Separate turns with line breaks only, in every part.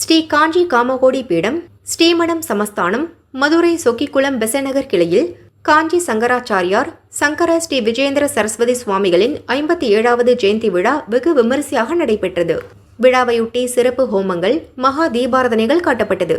ஸ்ரீ காஞ்சி காமகோடி பீடம் ஸ்ரீமடம் சமஸ்தானம் மதுரை சொக்கிக்குளம் பெசநகர் கிளையில் காஞ்சி சங்கராச்சாரியார் சங்கர ஸ்ரீ விஜயேந்திர சரஸ்வதி சுவாமிகளின் ஐம்பத்தி ஏழாவது ஜெயந்தி விழா வெகு விமரிசையாக நடைபெற்றது. விழாவையொட்டி சிறப்பு ஹோமங்கள் மகா தீபாரதனைகள் காட்டப்பட்டது.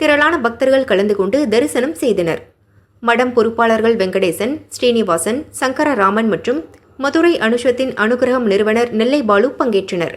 திரளான பக்தர்கள் கலந்து கொண்டு தரிசனம் செய்தனர். மடம் பொறுப்பாளர்கள் வெங்கடேசன் ஸ்ரீனிவாசன் சங்கரராமன் மற்றும் மதுரை அனுஷத்தின் அனுகிரகம் நிறுவனர் நெல்லை பாலு பங்கேற்றனர்.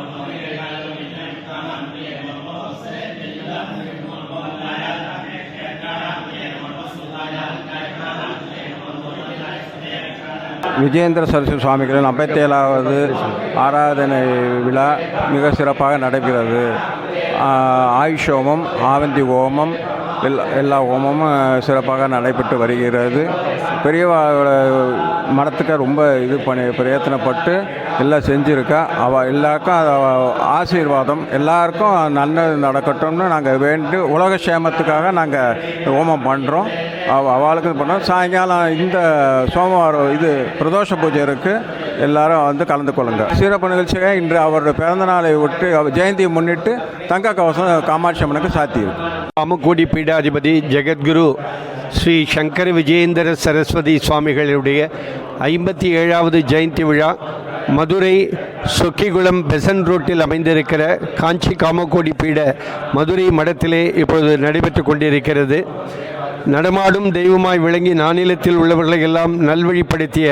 விஜயேந்திர சரஸ்வதி சுவாமிகளின் ஐம்பத்தேழாவது ஆராதனை விழா மிக சிறப்பாக நடைபெறுகிறது ஆயுஷ் ஹோமம் ஆவந்தி ஹோமம் எல்லா எல்லா ஹோமமும் சிறப்பாக நடைபெற்று வருகிறது. பெரியவா மனத்துக்கு ரொம்ப இது பண்ணி பிரயத்தனப்பட்டு எல்லாம் செஞ்சுருக்கா. அவள் எல்லாருக்கும் ஆசீர்வாதம். எல்லாருக்கும் நல்லது நடக்கட்டும்னு நாங்கள் வேண்டி உலக சேமத்துக்காக நாங்கள் ஹோமம் பண்ணுறோம் அவ அவளுக்கு பண்ணோம். சாயங்காலம் இந்த சோமவாரம் இது பிரதோஷ பூஜை இருக்குது எல்லாரும் வந்து கலந்து கொள்ளுங்க. சிறப்பு நிகழ்ச்சியாக இன்று அவருடைய பிறந்த நாளை விட்டு அவர் ஜெயந்தியை முன்னிட்டு தங்க கவசம் காமாட்சி அம்மனுக்கு சாத்தியிருக்கு
அமுக்கூடி பீடாதிபதி ஜெகத்குரு ஸ்ரீ சங்கர விஜயேந்திர சரஸ்வதி சுவாமிகளுடைய ஐம்பத்தி ஏழாவது ஜெயந்தி விழா மதுரை சொக்கிகுளம் பெசன் ரோட்டில் அமைந்திருக்கிற காஞ்சி காமக்கோடி பீட மதுரை மடத்திலே இப்பொழுது நடைபெற்று கொண்டிருக்கிறது. நடமாடும் தெய்வமாய் விளங்கி நானிலத்தில் உள்ளவர்களை எல்லாம் நல்வழிப்படுத்திய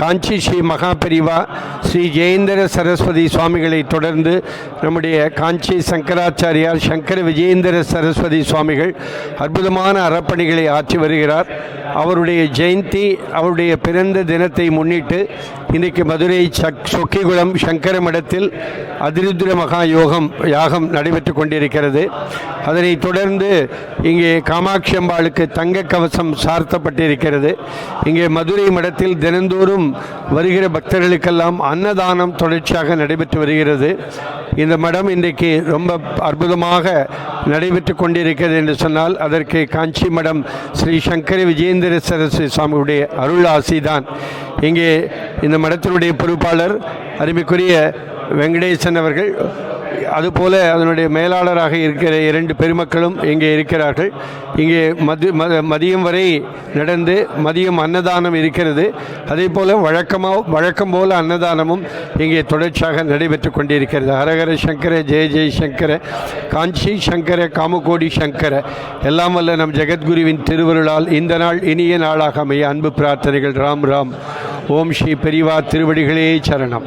காஞ்சி ஸ்ரீ மகாபெரிவா ஸ்ரீ ஜெயேந்திர சரஸ்வதி சுவாமிகளை தொடர்ந்து நம்முடைய காஞ்சி சங்கராச்சாரியார் சங்கர விஜயேந்திர சரஸ்வதி சுவாமிகள் அற்புதமான அறப்பணிகளை ஆற்றி வருகிறார். அவருடைய ஜெயந்தி அவருடைய பிறந்த தினத்தை முன்னிட்டு இன்றைக்கு மதுரை சக் சொக்கிகுளம் சங்கர மடத்தில் அதிருத்ர மகா யோகம் யாகம் நடைபெற்று கொண்டிருக்கிறது. அதனைத் தொடர்ந்து இங்கே காமாட்சி அம்பாளுக்கு தங்க கவசம் சார்த்தப்பட்டிருக்கிறது. இங்கே மதுரை மடத்தில் தினந்தோறும் வருகிற பக்தர்களுக்கெல்லாம் அன்னதானம் தொடர்ச்சியாக நடைபெற்று வருகிறது. இந்த மடம் இன்றைக்கு ரொம்ப அற்புதமாக நடைபெற்று கொண்டிருக்கிறது என்று சொன்னால் அதற்கு காஞ்சி மடம் ஸ்ரீ சங்கர விஜயேந்திர சரஸ்வதி சுவாமியுடைய அருள் ஆசிதான். இங்கே இந்த மடத்தினுடைய பொறுப்பாளர் அருமைக்குரிய வெங்கடேசன் அவர்கள் அதுபோல அதனுடைய மேலாளராக இருக்கிற இரண்டு பெருமக்களும் இங்கே இருக்கிறார்கள். இங்கே மது மதியம் வரை நடந்து மதியம் அன்னதானம் இருக்கிறது. அதே போல் வழக்கமாக வழக்கம் போல அன்னதானமும் இங்கே தொடர்ச்சியாக நடைபெற்று கொண்டிருக்கிறது. ஹரஹர சங்கர ஜெய ஜெய் சங்கர காஞ்சி சங்கர காமகோடி சங்கர. எல்லாம் வல்ல நம் ஜெகத்குருவின் திருவருளால் இந்த நாள் இனிய நாளாக அமைய அன்பு பிரார்த்தனைகள். ராம் ராம். ஓம் ஸ்ரீ பெரிவா திருவடிகளே சரணம்.